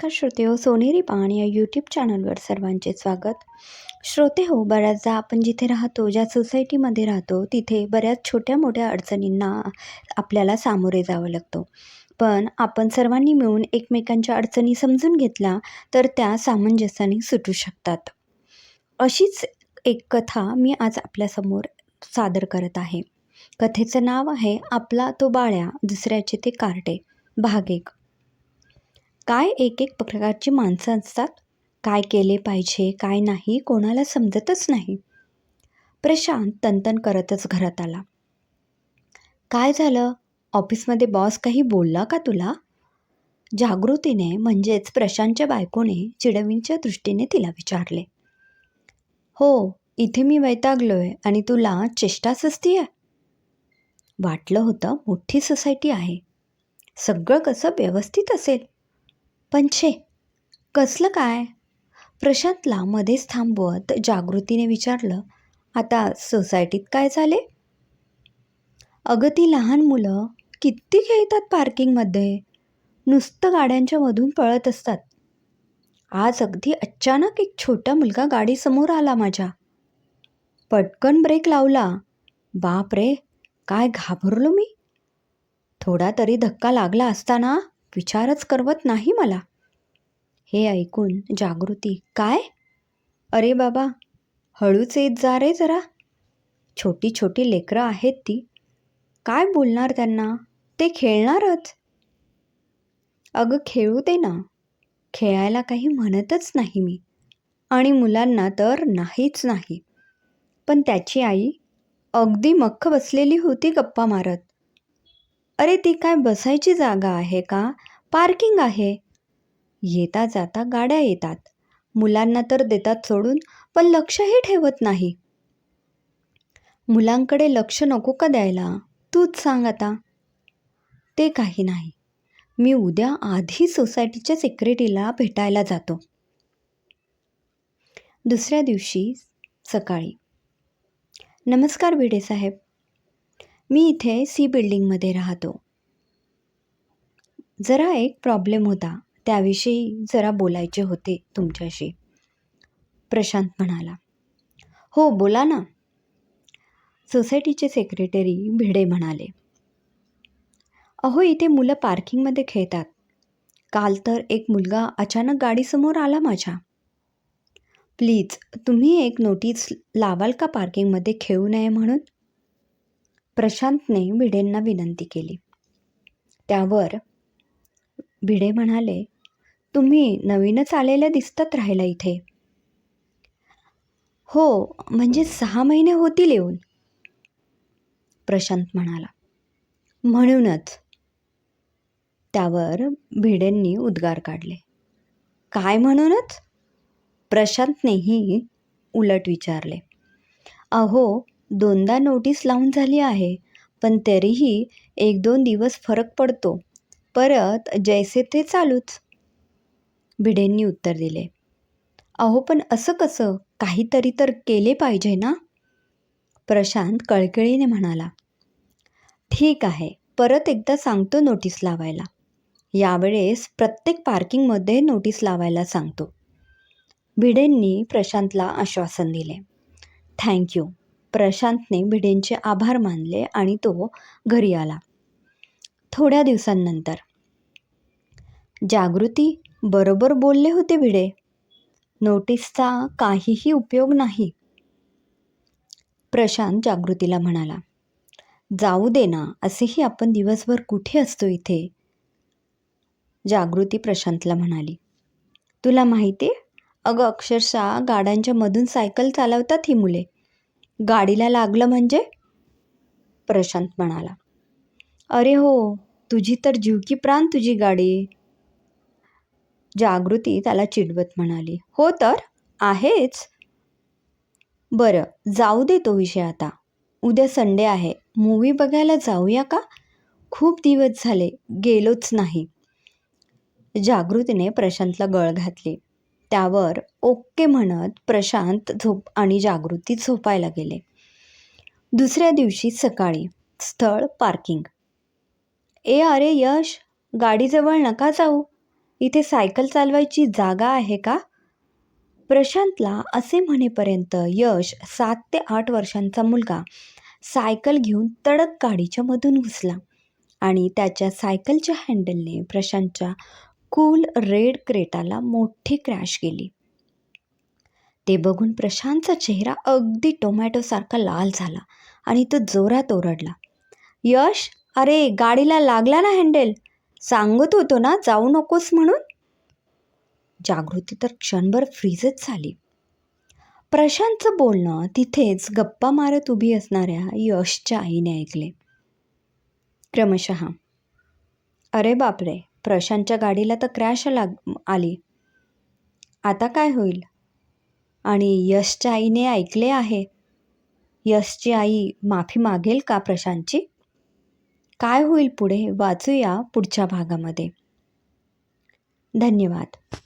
नमस्कार श्रोते हो सोनेरी पान या यूट्यूब चॅनलवर सर्वांचे स्वागत. श्रोते हो बऱ्याचदा आपण जिथे राहतो ज्या सोसायटीमध्ये राहतो तिथे बऱ्याच छोट्या मोठ्या अडचणींना आपल्याला सामोरे जावं लागतं. पण आपण सर्वांनी मिळून एकमेकांच्या अडचणी समजून घेतल्या तर त्या सामंजस्याने सुटू शकतात. अशीच एक कथा मी आज आपल्यासमोर सादर करत आहे. कथेचं नाव आहे आपला तो बाळ्या दुसऱ्याचे ते कार्टे. भाग एक. काय एक एक प्रकारची माणसं असतात? काय केले पाहिजे काय नाही कोणाला समजतच नाही. प्रशांत तनतन करतच घरात आला. काय झालं? ऑफिसमध्ये बॉस काही बोलला का तुला? जागृतीने म्हणजेच प्रशांतच्या बायकोने चिडवींच्या दृष्टीने तिला विचारले. हो इथे मी वैतागलोय आणि तुला चेष्टा सस्ती आहे. वाटलं होतं मोठी सोसायटी आहे. सगळं कसं व्यवस्थित असेल? पण छे कसलं काय? प्रशांतला मध्येच थांबवत जागृतीने विचारलं आता सोसायटीत काय झाले अगं ती लहान मुलं किती खेळतात पार्किंगमध्ये? नुसतं गाड्यांच्या मधून पळत असतात. आज अगदी अचानक एक छोटा मुलगा गाडीसमोर आला माझ्या. पटकन ब्रेक लावला. बाप रे काय घाबरलो मी? थोडा तरी धक्का लागला असताना विचारच करवत नाही मला. हे ऐकून जागृती काय? अरे बाबा हळूच येत जा रे जरा. छोटी छोटी लेकरं आहेत ती. काय बोलणार त्यांना? ते खेळणारच. अगं खेळू दे ना. खेळायला काही म्हणतच नाही मी. आणि मुलांना तर नाहीच नाही. पण त्याची आई अगदी मख्ख बसलेली होती गप्पा मारत. अरे ती काय बसायची जागा आहे का? पार्किंग आहे. येता जाता गाड्या येतात. मुलांना तर देतात सोडून पण लक्षही ठेवत नाही. मुलांकडे लक्ष नको का द्यायला? तूच सांग आता. ते काही नाही. मी उद्या आधी सोसायटीच्या सेक्रेटरीला भेटायला जातो. दुसऱ्या दिवशी सकाळी. नमस्कार भिडे साहेब मी इथे सी बिल्डिंगमध्ये राहतो. जरा एक प्रॉब्लेम होता त्याविषयी जरा बोलायचे होते तुमच्याशी. प्रशांत म्हणाला हो बोला ना. सोसायटीचे सेक्रेटरी भिडे म्हणाले अहो इथे मुलं पार्किंगमध्ये खेळतात. काल तर एक मुलगा अचानक गाडीसमोर आला माझ्या. प्लीज तुम्ही एक नोटीस लावाल का पार्किंगमध्ये खेळू नये म्हणून? प्रशांतने भिडेंना विनंती केली. त्यावर भिडे म्हणाले तुम्ही नवीनच आलेल्या दिसतात राहायला इथे. हो म्हणजे सहा महिने होतील येऊन. प्रशांत म्हणाला. म्हणूनच. त्यावर भिडेंनी उद्गार काढले. काय म्हणूनच? प्रशांतनेही उलट विचारले. अहो दोनदा नोटीस लावून झाली आहे पण तरीही एक दोन दिवस फरक पडतो. परत जैसे ते चालूच. भिडेंनी उत्तर दिले. अहो पण असं कसं? काहीतरी तर केले पाहिजे ना? प्रशांत कळकळीने म्हणाला. ठीक आहे परत एकदा सांगतो नोटीस लावायला. यावेळेस प्रत्येक पार्किंगमध्ये नोटीस लावायला सांगतो. भिडेंनी प्रशांतला आश्वासन दिले. थँक्यू प्रशांतने भिडेंचे आभार मानले आणि तो घरी आला. थोड्या दिवसांनंतर. जागृती बरोबर बोलले होते भिडे. नोटीसचा काहीही उपयोग नाही. प्रशांत जागृतीला म्हणाला जाऊ दे ना असेही आपण दिवसभर कुठे असतो इथे? जागृती प्रशांतला म्हणाली तुला माहिती आहे अगं अक्षरशः गाड्यांच्या मधून सायकल चालवतात ही मुले. गाडीला लागलं म्हणजे? प्रशांत म्हणाला. अरे हो तुझी तर जीव की प्राण तुझी गाडी. जागृती त्याला चिडवत म्हणाली. हो तर आहेच. बरं जाऊ दे तो विषय आता. उद्या संडे आहे. मूवी बघायला जाऊया का? खूप दिवस झाले गेलोच नाही. जागृतीने प्रशांतला गळ घातली. त्यावर ओके म्हणत प्रशांत झोप आणि जागृती झोपायला गेले. दुसऱ्या दिवशी सकाळी स्थळ पार्किंग. ए अरे यश गाडीजवळ नका जाऊ. इथे सायकल चालवायची जागा आहे का? प्रशांतला असे म्हणेपर्यंत यश सात ते आठ वर्षांचा मुलगा सायकल घेऊन तडक गाडीच्या मधून घुसला आणि त्याच्या सायकलच्या हँडलने प्रशांतच्या कूल रेड क्रेटाला मोठी क्रॅश गेली. ते बघून प्रशांतचा चेहरा अगदी टोमॅटोसारखा लाल झाला आणि तो जोरात ओरडला. यश अरे गाडीला लागला ना हँडेल. सांगत होतो ना जाऊ नकोस म्हणून? जागृती तर क्षणभर फ्रीजच झाली. प्रशांतचं बोलणं तिथेच गप्पा मारत उभी असणाऱ्या यशच्या आईने ऐकले. क्रमशः अरे बापरे प्रशांतच्या गाडीला तर क्रॅश लाग आली. आता काय होईल? आणि यशच्या आईने ऐकले आहे. यशची आई माफी मागेल का प्रशांतची? काय होईल पुढे? वाचूया पुढच्या भागामध्ये. धन्यवाद.